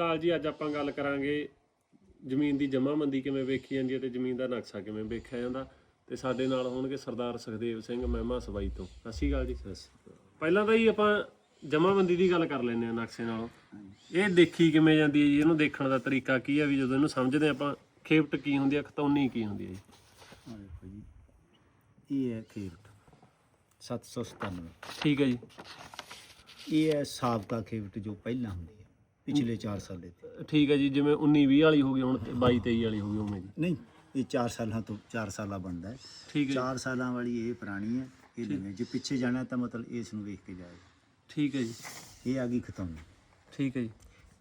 ਅਕਾਲ ਜੀ ਅੱਜ ਆਪਾਂ ਗੱਲ ਕਰਾਂਗੇ ਜ਼ਮੀਨ ਦੀ ਜਮ੍ਹਾਂਬੰਦੀ ਕਿਵੇਂ ਵੇਖੀ ਜਾਂਦੀ ਹੈ ਤੇ ਜ਼ਮੀਨ ਦਾ ਨਕਸ਼ਾ ਕਿਵੇਂ ਵੇਖਿਆ ਜਾਂਦਾ। ਤੇ ਸਾਡੇ ਨਾਲ ਹੋਣਗੇ ਸਰਦਾਰ ਸੁਖਦੇਵ ਸਿੰਘ ਮਹਿਮਾ ਸਬਾਈ ਤੋਂ। ਸਤਿ ਸ਼੍ਰੀ ਅਕਾਲ ਜੀ। ਪਹਿਲਾਂ ਤਾਂ ਜੀ ਆਪਾਂ ਜਮ੍ਹਾਂਬੰਦੀ ਦੀ ਗੱਲ ਕਰ ਲੈਂਦੇ ਆ ਨਕਸ਼ੇ ਨਾਲੋਂ। ਇਹ ਦੇਖੀ ਕਿਵੇਂ ਜਾਂਦੀ ਹੈ ਜੀ? ਇਹਨੂੰ ਦੇਖਣ ਦਾ ਤਰੀਕਾ ਕੀ ਹੈ ਵੀ ਜਦੋਂ ਇਹਨੂੰ ਸਮਝਦੇ ਆਪਾਂ ਖੇਪਟ ਕੀ ਹੁੰਦੀ ਹੈ ਖਤੌਨੀ ਕੀ ਹੁੰਦੀ ਹੈ ਜੀ? ਇਹ ਹੈ ਖੇਵਟ 797 ਠੀਕ ਹੈ ਜੀ। ਇਹ ਹੈ ਸਾਬਕਾ ਖੇਵਟ ਜੋ ਪਹਿਲਾਂ ਹੁੰਦੀ ਹੈ। ਪਿਛਲੇ 4 ਸਾਲੇ ਤੇ। ਠੀਕ ਹੈ ਜੀ ਜਿਵੇਂ 19 20 ਵਾਲੀ ਹੋ ਗਈ ਹੁਣ 22 23 ਵਾਲੀ ਹੋ ਗਈ ਉਵੇਂ ਜੀ ਨਹੀਂ ਇਹ 4 ਸਾਲਾਂ ਤੋਂ 4 ਸਾਲਾ ਬਣਦਾ ਹੈ। ਠੀਕ ਹੈ ਜੀ। 4 ਸਾਲਾਂ ਵਾਲੀ ਇਹ ਪੁਰਾਣੀ ਹੈ ਇਹ ਨਵੀਂ ਜੇ ਪਿੱਛੇ ਜਾਣਾ ਤਾਂ ਮਤਲਬ ਇਸ ਨੂੰ ਵੇਖ ਕੇ ਜਾਏ ਠੀਕ ਹੈ ਜੀ। ਇਹ ਆ ਗਈ ਖਤਮ। ਠੀਕ ਹੈ ਜੀ।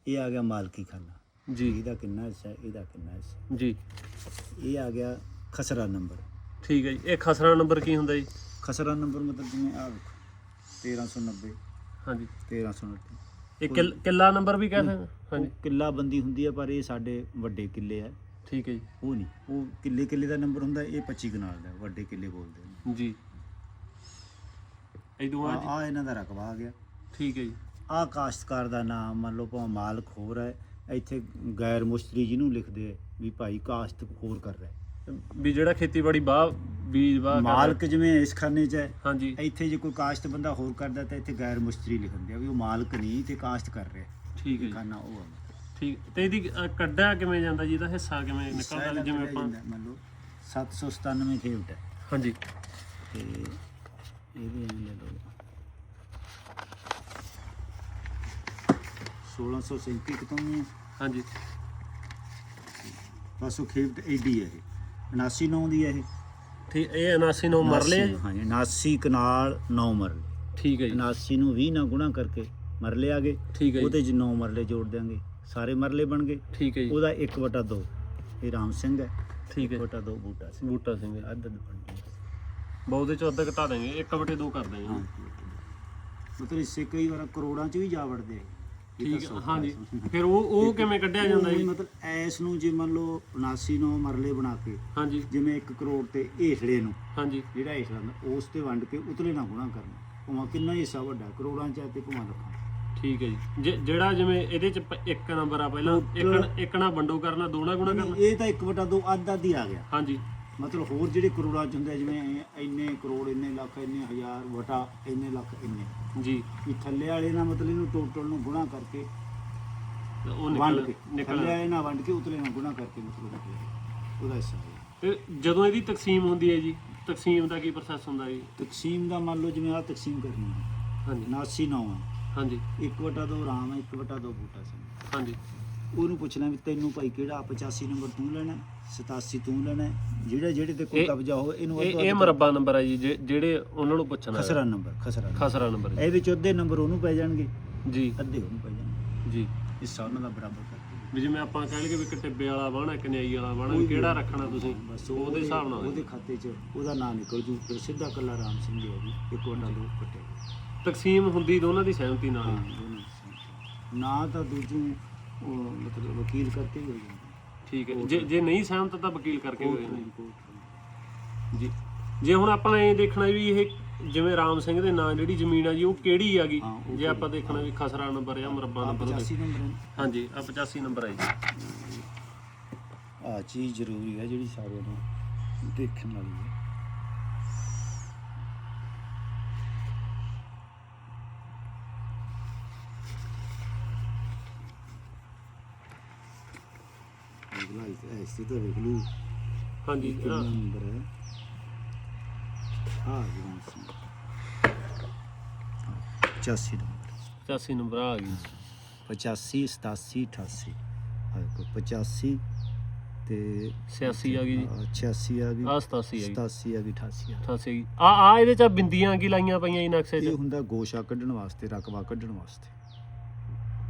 ਇਹ ਆ ਗਿਆ ਮਾਲਕੀ ਖਾਨਾ। ਜੀ। ਇਹਦਾ ਕਿੰਨਾ ਹਿੱਸਾ ਇਹਦਾ ਕਿੰਨਾ ਹਿੱਸਾ ਜੀ। ਇਹ ਆ ਗਿਆ ਖਸਰਾ ਨੰਬਰ। ਠੀਕ ਹੈ ਜੀ। ਇਹ ਖਸਰਾ ਨੰਬਰ ਕੀ ਹੁੰਦਾ ਜੀ? ਖਸਰਾ ਨੰਬਰ ਮਤਲਬ ਜਿਵੇਂ ਆ ਵੇਖੋ 1390 ਹਾਂਜੀ। 1329 ਇਹ ਕਿੱਲ- ਕਿੱਲਾ ਨੰਬਰ ਵੀ ਕਹਿ ਸਕਦੇ? ਹਾਂਜੀ। ਉਹ ਕਿੱਲਾ ਬੰਦੀ ਹੁੰਦੀ ਹੈ ਪਰ ਇਹ ਸਾਡੇ ਵੱਡੇ ਕਿੱਲੇ ਆ। ਠੀਕ ਹੈ ਜੀ। ਉਹ ਨਹੀਂ ਉਹ ਕਿੱਲੇ ਕਿੱਲੇ ਦਾ ਨੰਬਰ ਹੁੰਦਾ ਇਹ 25 ਕਨਾਲ ਦਾ ਵੱਡੇ ਕਿੱਲੇ ਬੋਲਦੇ ਨੇ ਜੀ। ਇਦੋਂ ਆ ਆ ਆ ਇਹਨਾਂ ਦਾ ਰਕਬਾ ਆ ਗਿਆ। ਠੀਕ ਹੈ ਜੀ। ਆ ਕਾਸ਼ਤਕਾਰ ਦਾ ਨਾਮ ਮੰਨ ਲਓ ਭਾਵੇਂ ਮਾਲਕ ਹੋਰ ਹੈ ਇੱਥੇ ਗੈਰ ਮੁਸ਼ਤਰੀ ਜਿਹਨੂੰ ਲਿਖਦੇ ਆ ਵੀ ਭਾਈ ਕਾਸ਼ਤ ਹੋਰ ਕਰ ਰਿਹਾ। ਹੈ। ਵੀ ਜਿਹੜਾ ਖੇਤੀਬਾੜੀ ਬਾਹ ਬੀਜ ਬਾਹ ਮਾਲਕ ਜਿਵੇਂ ਇਸ ਖਾਨੇ 'ਚ ਹੈ ਹਾਂਜੀ। ਇੱਥੇ ਜੇ ਕੋਈ ਕਾਸ਼ਤ ਬੰਦਾ ਹੋਰ ਕਰਦਾ ਤਾਂ ਇੱਥੇ ਗੈਰ ਮੁਸ਼ਤਰੀ ਲਿਖਦੇ ਆ ਵੀ ਉਹ ਮਾਲਕ ਨਹੀਂ ਤੇ ਕਾਸ਼ਤ ਕਰ ਰਿਹਾ ਠੀਕ ਹੈ ਜੀ। ਖਾਨਾ ਉਹ ਆ। ਠੀਕ ਤੇ ਇਹਦੀ ਅ, ਕੱਢਿਆ ਕਿਵੇਂ ਜਾਂਦਾ ਜੀ ਇਹਦਾ ਹਿੱਸਾ ਕਿਵੇਂ ਨਿਕਲਦਾ ਜਿਵੇਂ ਆਪਾਂ ਮੰਨ ਲਓ 797 ਖੇਵਟ ਹੈ। ਹਾਂਜੀ। ਤੇ ਇਹਦੇ ਐਂ ਲੈ ਲਓ। 1637 ਕਿਤੋਂ ਨਹੀਂ ਹੈ। ਹਾਂਜੀ। ਬਸ ਉਹ ਖੇਵਟ ਐਡੀ ਹੈ ਇਹ। 79 ਨੌ ਦੀ ਹੈ ਇਹ। ਠੀਕ ਇਹ 79 ਨੂੰ ਮਰਲੇ ਆ? ਹਾਂਜੀ 79 ਕਨਾਲ 9 ਮਰਲੇ। ਠੀਕ ਹੈ ਜੀ। 79 ਨੂੰ 20 ਨਾਲ ਗੁਣਾ ਕਰਕੇ ਮਰਲੇ ਆ ਗਏ। ਠੀਕ ਹੈ ਜੀ। ਉਹਦੇ ਚ 9 ਮਰਲੇ ਜੋੜ ਦਿਆਂਗੇ। ਸਾਰੇ ਮਰਲੇ ਬਣ ਗਏ। ਠੀਕ ਹੈ ਜੀ। ਉਹਦਾ 1/2 ਇਹ ਰਾਮ ਸਿੰਘ ਹੈ। ਠੀਕ ਹੈ। 1/2 ਬੂਟਾ ਸਿੰਘ। ਬੂਟਾ ਸਿੰਘ ਜੀ। ਅੱਧ ਅੱਧ ਬਣ ਗਏ। ਬਹੁਤੇ ਚ ਅੱਧਾ ਘਟਾ ਦੇਂਗੇ ਇੱਕ ਬਟੇ ਦੋ ਕਰ ਦੇਂਗੇ ਹਾਂ ਮਤਲਬ ਇਸੇ ਕਈ ਵਾਰ ਕਰੋੜਾਂ ਚ ਵੀ ਜਾ ਵੜਦੇ ਆ। ਤਾਂ ਠੀਕ ਹੈ ਹਾਂਜੀ। ਫਿਰ ਉਹ ਉਹ ਕਿਵੇਂ ਕੱਢਿਆ ਜਾਂਦਾ ਜੀ? ਮਤਲਬ ਐਸ ਨੂੰ ਜੇ ਮੰਨ ਲਓ 79 ਨੂੰ ਮਰਲੇ ਬਣਾ ਕੇ ਹਾਂਜੀ। ਜਿਵੇਂ 1 ਕਰੋੜ ਤੇ ਹੇਠਲੇ ਨੂੰ ਹਾਂਜੀ। ਜਿਹੜਾ ਹੇਠਲਾ ਹੁੰਦਾ, ਉਸ ਤੇ ਵੰਡ ਕੇ ਉਤਲੇ ਨਾਲ ਗੁਣਾ ਕਰਨਾ। ਭਾਵੇਂ ਕਿੰਨਾ ਹੀ ਹਿੱਸਾ ਵੱਡਾ ਕਰੋੜਾਂ ਚ ਆ ਤੇ ਭਾਵੇਂ ਲੱਖਾਂ ਠੀਕ ਹੈ ਜੀ। ਜੇ- ਜਿਹੜਾ ਜਿਵੇਂ ਇਹਦੇ ਚ ਪ- ਇੱਕ ਨੰਬਰ ਆ ਪਹਿਲਾਂ ਇੱਕ ਇੱਕ ਨਾਲ ਵੰਡੋ ਕਰਨਾ ਦੋ ਨਾਲ ਗੁਣਾ ਕਰਨਾ। ਇਹ ਤਾਂ 1/2 ਅੱਧ ਅੱਧ ਹੀ ਆ ਗਿਆ। ਹਾਂਜੀ। ਮਤਲਬ ਹੋਰ ਜਿਹੜੇ ਕਰੋੜਾਂ ਚ ਹੁੰਦੇ ਜਿਵੇਂ ਇੰਨੇ ਕਰੋੜ ਇੰਨੇ ਲੱਖ ਇੰਨੇ ਹਜ਼ਾਰ ਵਟਾ ਇੰਨੇ ਲੱਖ ਇੰਨੇ। ਜੀ। ਵੀ ਥੱਲੇ ਵਾਲੇ ਨਾਲ ਮਤਲਬ ਇਹਨੂੰ ਟੋਟਲ ਨੂੰ ਗੁਣਾ ਕਰਕੇ ਉਹ ਨਿਕਲ ਨਿਕਲ ਥੱਲੇ ਵਾਲੇ ਨਾਲ ਵੰਡ ਕੇ ਉਤਲੇ ਨਾਲ ਗੁਣਾ ਕਰਕੇ ਮਤਲਬ। ਉਹਦਾ ਹਿੱਸਾ ਹੈ ਤੇ ਜਦੋਂ ਇਹਦੀ ਤਕਸੀਮ ਹੁੰਦੀ ਹੈ ਜੀ ਤਕਸੀਮ ਦਾ ਕੀ ਪ੍ਰੋਸੈਸ ਹੁੰਦਾ ਜੀ? ਤਕਸੀਮ ਦਾ ਮੰਨ ਲਓ ਜਿਵੇਂ ਆ ਤਕਸੀਮ ਕਰਨੀ ਹੈ। ਹਾਂਜੀ। 79 ਨੌ ਹੈ ਹਾਂਜੀ 1/2 ਰਾਮ ਹੈ 1/2 ਬੂਟਾ ਸਿੰਘ ਹਾਂਜੀ। ਉਹਨੂੰ ਪੁੱਛਣਾ ਵੀ ਤੈਨੂੰ ਭਾਈ ਕਿਹੜਾ 85 ਨੰਬਰ ਤੂੰ ਲੈਣਾ ਹੈ, 87 ਤੂੰ ਲੈਣਾ ਜਿਹੜਾ ਜਿਹੜੇ ਤੇ ਕੋਈ ਇਹ- ਕਬਜ਼ਾ ਹੋਵੇ ਇਹਨੂੰ ਇਹ ਮਰਬਾ ਨੰਬਰ ਹੈ ਜੀ ਜੇ- ਜਿਹੜੇ ਉਹਨਾਂ ਨੂੰ ਪੁੱਛਣਾ ਖਸਰਾ ਨੰਬਰ ਖਸਰਾ ਨੰਬਰ। ਖਸਰਾ ਨੰਬਰ ਜੀ। ਇਹਦੇ ਚ ਅੱਧੇ ਨੰਬਰ ਉਹਨੂੰ ਪੈ ਜਾਣਗੇ। ਜੀ। ਅੱਧੇ ਉਹਨੂੰ ਪੈ ਜਾਣਗੇ। ਜੀ। ਹਿੱਸਾ ਉਹਨਾਂ ਦਾ ਬਰਾਬਰ ਕਰਕੇ ਵੀ ਜਿਵੇਂ ਆਪਾਂ ਕਹਿ ਲਈਏ ਵੀ ਇੱਕ ਟਿੱਬੇ ਵਾਲਾ ਬਾਣਾ ਕਨਿਆਈ ਵਾਲਾ ਬਾਣਾ ਕਿਹੜਾ ਰੱਖਣਾ ਤੁਸੀਂ? ਬਸ ਉਹਦੇ ਹਿਸਾਬ ਨਾਲ ਉਹਦੇ ਖਾਤੇ 'ਚ ਉਹਦਾ ਨਾਂ ਨਿਕਲ ਜੂ ਫਿਰ ਸਿੱਧਾ ਕੱਲਾ ਰਾਮ ਸਿੰਘ ਹੈ ਜੀ ਇੱਕ ਵੰਡਾ ਦੋ ਕੱਟੇ। ਤਕਸੀਮ ਹੁੰਦੀ ਦੋਨਾਂ ਦੀ ਸਹਿਮਤੀ ਨਾਲ ਹੀ। ਦੋਨੋਂ ਸਹੀ। ਨਾ ਤਾਂ ਦੂਜੂ ਉਹ ਮਤਲਬ ਵਕੀਲ ਕਰਕੇ ਹੀ ਹੋ ਜਾਂਦਾ ਠੀਕ ਹੈ ਜੇ। ਜੇ ਨਹੀਂ ਸਹਿਮਤ ਤਾਂ ਵਕੀਲ ਕਰਕੇ ਨੇ ਕੋਰਟ ਜੀ। ਜੇ ਹੁਣ ਆਪਾਂ ਇਹ ਦੇਖਣਾ ਵੀ ਇਹ ਜਿਵੇਂ ਰਾਮ ਸਿੰਘ ਦੇ ਨਾਂ ਜਿਹੜੀ ਜ਼ਮੀਨ ਆ ਜੀ ਉਹ ਕਿਹੜੀ ਹਾਂ, ਉਹ ਜੇ ਆਪਾਂ ਦੇਖਣਾ ਵੀ ਖਸਰਾ ਨੰਬਰ ਜਾਂ ਮੁਰੱਬਾ ਨੰਬਰ ਉਹਦੇ 85 ਨੰਬਰ ਹੈ। ਹਾਂਜੀ ਆ 85 ਨੰਬਰ ਹੈ ਜੀ। ਆਹ ਚੀਜ਼ ਜ਼ਰੂਰੀ ਹੈ ਜਿਹੜੀ ਸਾਰਿਆਂ ਨੂੰ ਦੇਖਣ ਵਾਲੀ ਹੈ ਅਗਲਾ ਇਸ ਐਸੀ ਤਾਂ ਵੇਖ ਲੂ ਹਾਂਜੀ ਕਿੰਨਾ ਆਹ, ਨੰਬਰ ਹੈ। ਹਾਂ ਜੀ 85 ਨੰਬਰ 85 ਨੰਬਰ ਆ ਗਈ। 85 87 88 ਹਾਂ ਦੇਖੋ 85 ਤੇ 86 ਆ ਗਈ ਜੀ। ਅਹ 86 ਆ ਗਈ। ਆ 87 ਆ ਗਈ। 87 ਆ ਗਈ 88 ਆ 88 ਆ ਗਈ। ਆ ਆ ਇਹਦੇ ਚ ਬਿੰਦੀਆਂ ਕੀ ਲਾਈਆਂ ਪਈਆਂ ਜੀ ਨਕਸ਼ੇ 'ਚ? ਇਹ ਹੁੰਦਾ ਗੋਸ਼ਾ ਕੱਢਣ ਵਾਸਤੇ ਰਕਬਾ ਕੱਢਣ ਵਾਸਤੇ।